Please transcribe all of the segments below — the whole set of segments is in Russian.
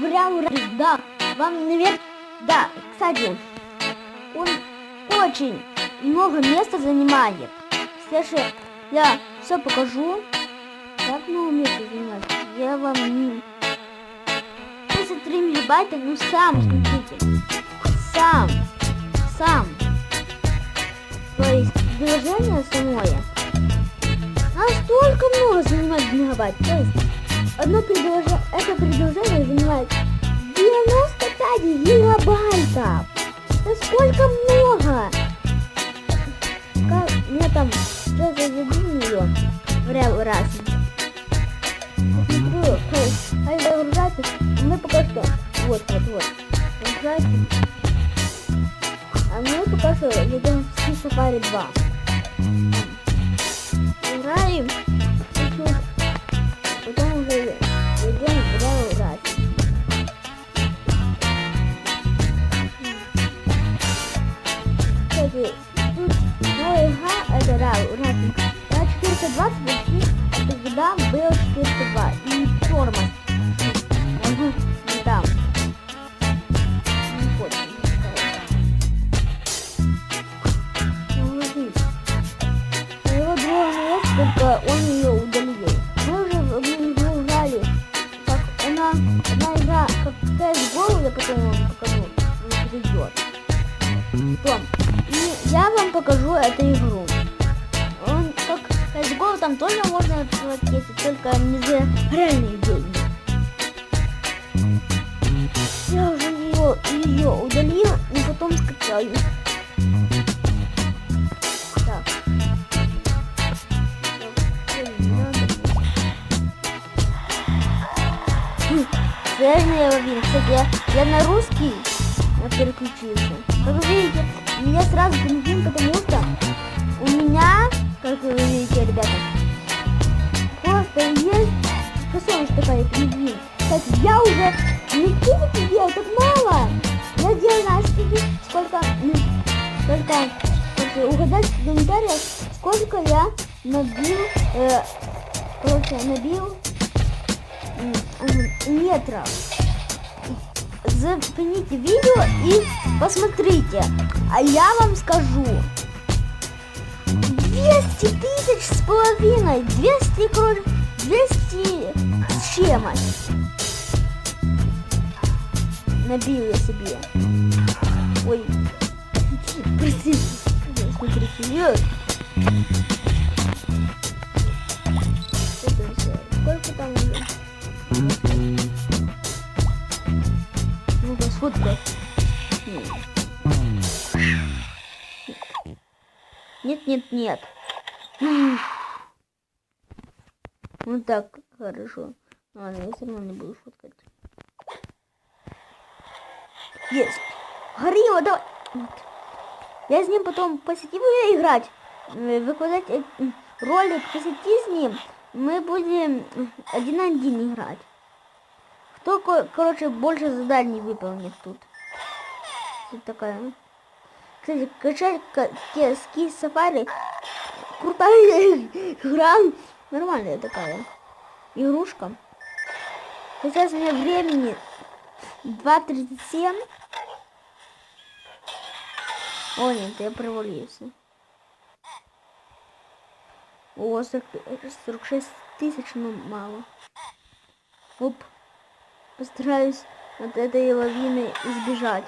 Реал Рейд, да. Вам, наверное... Да, кстати, он очень много места занимает. Слушай, я все покажу. Как много места занимает? Я вам... не- 33 мегабайта, ну сам смотрите. Мегабайт. То есть одно предложение, это предложение занимает 95 гигабайтов. Это сколько много! Как мне там я забил нее в раз. Смотрю, хай загружается. Мы пока что. Вот, вот, вот. Загружается. А мы пока что ведем в Safari 2 Тут новая игра, это Реал Раш. На 420 почти тогда был 402 и тормоз. Могу дам. Не хочет. Его друга только он ее удалил. Мы уже в игру играли. Как она, одна игра, как CSGO, я потом вам покажу, не придет. Том, эту игру. Он как CSGO, там тоже можно открывать кейсы, только не за реальные деньги. Я уже ее, ее удалил, и потом скачаю. Реально я ловил. Кстати, я, я на русский переключился. Как вы видите, меня сразу бензин, потому что меня, как вы видите, ребята, просто есть фасовка такая, бензин. Кстати, я уже не сколько делал, так мало. Я делал, знаете, сколько, м, сколько, как угадать в комментариях, сколько я набил, э, короче, набил м, метров. Запомните видео и посмотрите. А я вам скажу. 200 тысяч с половиной. 200, короче, 200 с чем Набил я себе. Ой. Простите. Смотрите, Нет, нет, нет. Ну так, хорошо. Ладно, я все равно не буду фоткать. Есть. Горилла, давай. Вот. Я с ним потом по сети буду играть. э, Выкладывать э, ролик по сети с ним. Мы будем один на один играть. Кто, ко- короче, больше заданий выполнит тут. Тут такая. Кстати, качать ски сафари. Крутая игра. Нормальная такая. Игрушка. Сейчас у меня времени 2.37. О, нет, я провалился. О, 40 46 тысяч, ну мало. Оп. Постараюсь от этой лавины избежать.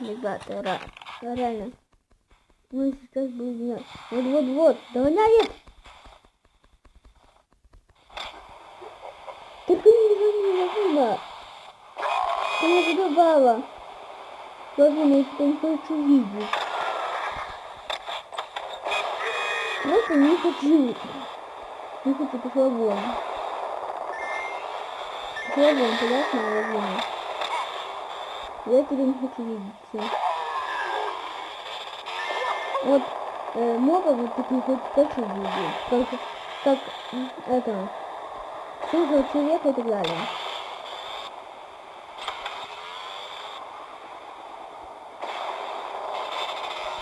Ребята, ра- реально. Мы сейчас будем... Вот-вот-вот, догоняет! Только не не лавина. Она задавала. Лавина, я тебя не хочу видеть. Просто не хочу. Не хочу, вон. Пошла вон, понятно, лавина. Я тебя не хочу видеть. Вот э, мобов вот таких вот хочу видеть. Только как это чужого человека и так далее.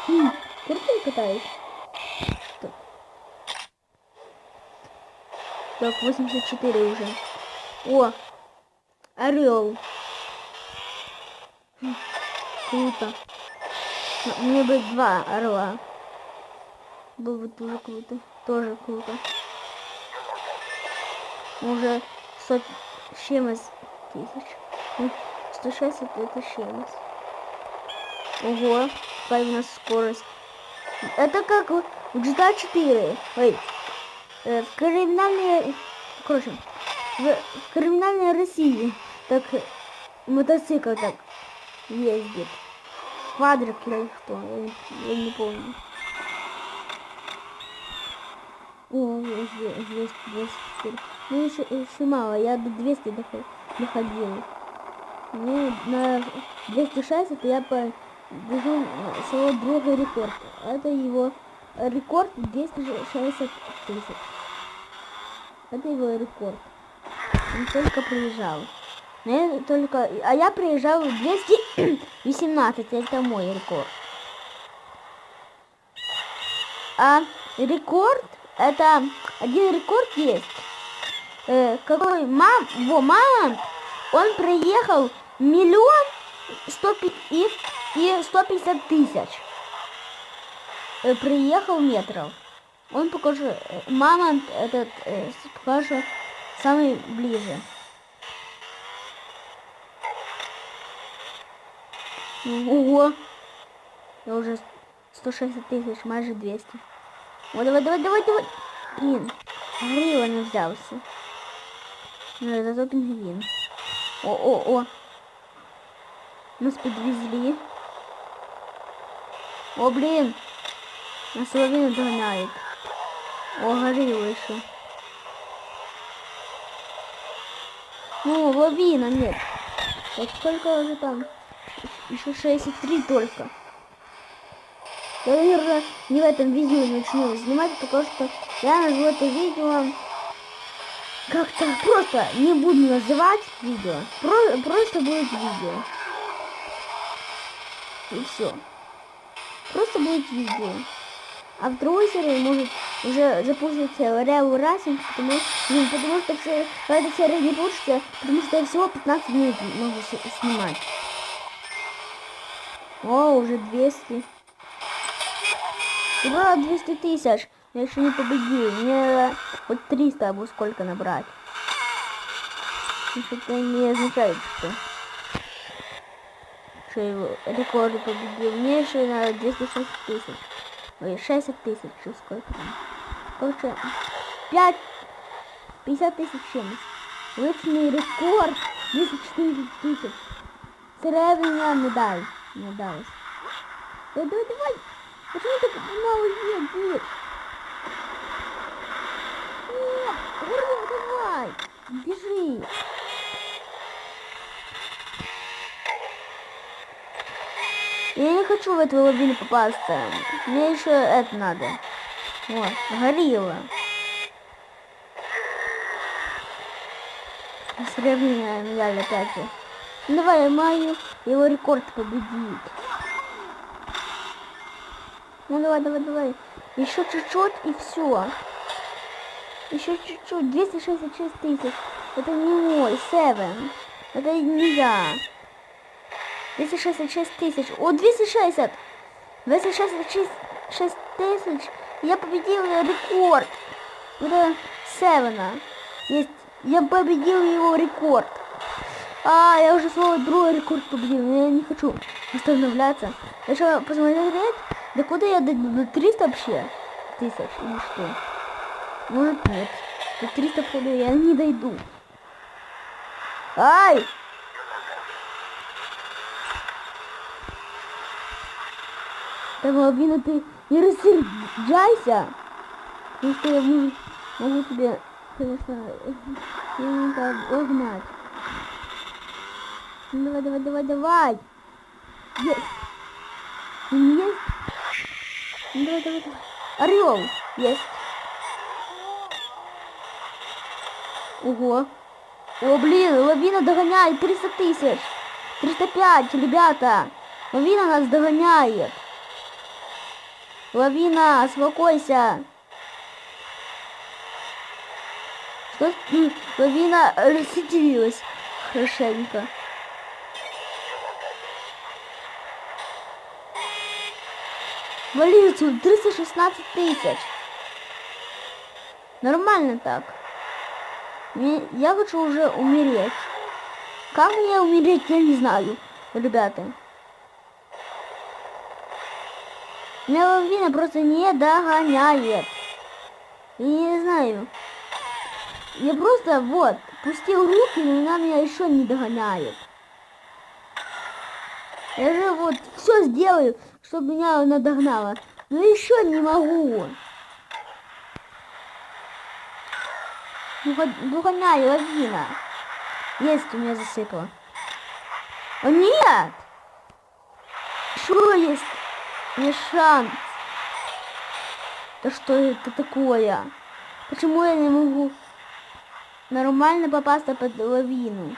М, Круто катаюсь. Стоп. Так, 84 уже. О, орел. Хм, Круто. Мне бы два орла. Было бы тоже круто. Тоже круто. Уже 100 с тысяч. Ну, 160 это чем-то. Ого, какая у нас скорость. Это как в GTA 4. Ой, э, в криминальной... Короче, в, в криминальной России так мотоцикл так ездит. Квадрик или кто, я не, помню. О, здесь, здесь 204. Ну еще, еще мало, я до 200 доход- доходил. Ну, на 260 я по э, своего друга рекорд. Это его рекорд 260 тысяч. Это его рекорд. Он только приезжал. Но только... А я приезжал 218. Это мой рекорд. А рекорд, это один рекорд есть. Э, какой мам, во мама, он приехал миллион сто пи- и, и 150 тысяч. Э, приехал метров. Он покажет, э, мама этот э, покажет самый ближе. Ого! Я уже 160 тысяч, майже 200. О, давай, давай, давай, давай. Блин, грива не взявся. Ну, зато пингвин. О, о, о. Нас подвезли. О, блин. Нас лавина догоняет. О, горилла еще. Ну, лавина, нет. Вот сколько уже там? Еще 63 только. Я, наверное, не в этом видео начну снимать, потому что я назову это видео как-то просто не буду называть видео. Про- просто будет видео. И все. Просто будет видео. А в другой серии может уже запустится Реал Расинг, потому, ну, потому что все, эта серия не получится, потому что я всего 15 минут могу снимать. О, уже 200. Ура, 200 тысяч. Я еще не победил. Мне хоть 300 або сколько набрать. Это не означает, что... Что его рекорды победил. Мне еще надо 260 тысяч. Ой, 60 тысяч, что сколько там. Короче, 5... 50 тысяч чем Личный рекорд 240 тысяч. Серебряная медаль. Не далась. Давай, давай, давай. Почему ты мало едешь? Нет, Гурьев, давай. Бежи. Я не хочу в эту лавину попасться. Мне еще это надо. Вот, горилла. Серебряная медаль опять же. Давай, мою его рекорд победить. Ну давай, давай, давай. Еще чуть-чуть и все. Еще чуть-чуть. 266 тысяч. Это не мой. Севен. Это не я. 266 тысяч. О, 260. 266 тысяч. Я победил рекорд. Это Севена. Есть. Я победил его рекорд. А, я уже свой другой рекорд победил, я не хочу останавливаться. Я что, посмотреть, да куда я? До 300 вообще? Тысяч или что? Может нет. До 300 ходу я не дойду. Ай! Да, Малвина, ты не рассердяйся. Потому что я могу, могу тебе, конечно, немного обогнать. Ну, Давай, давай, давай, давай. Есть. Есть? Ну, давай, давай, давай. Орел. Есть. Ого. О, блин, лавина догоняет 300 тысяч. 305, ребята. Лавина нас догоняет. Лавина, успокойся. Что ну, лавина рассетерилась хорошенько. Валюцию 316 тысяч. Нормально так. Я хочу уже умереть. Как мне умереть, я не знаю, ребята. Меня лавина просто не догоняет. Я не знаю. Я просто вот пустил руки, но она меня еще не догоняет. Я же вот все сделаю, чтобы меня она догнала. Но еще не могу. Дого- Догоняй, лавина. Есть у меня засыпало. О нет! Что есть? Не шанс. Да что это такое? Почему я не могу нормально попасть под лавину?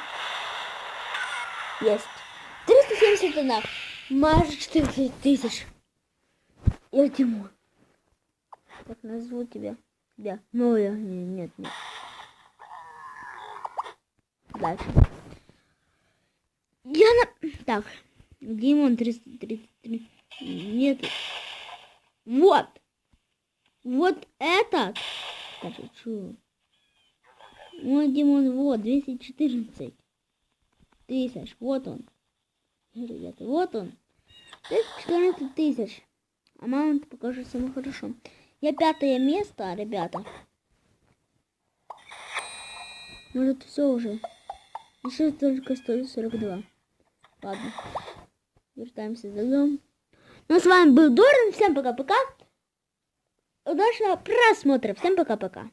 Есть. 370 тонов. Майже 400 тысяч. Я Тимур. Так назову тебя. Тебя. Ну, я... не- Нет, нет. Дальше. Я на... Так. Димон 333. Нет. Вот. Вот этот. Так, что? Мой Димон, вот, 214 тысяч. Вот он. Ребята, вот он. 214 тысяч. А мама покажет самое хорошо. Я пятое место, ребята. Может, все уже. Еще только 142. Ладно. Вертаемся за дом. Ну, с вами был Доран. Всем пока-пока. Удачного просмотра. Всем пока-пока.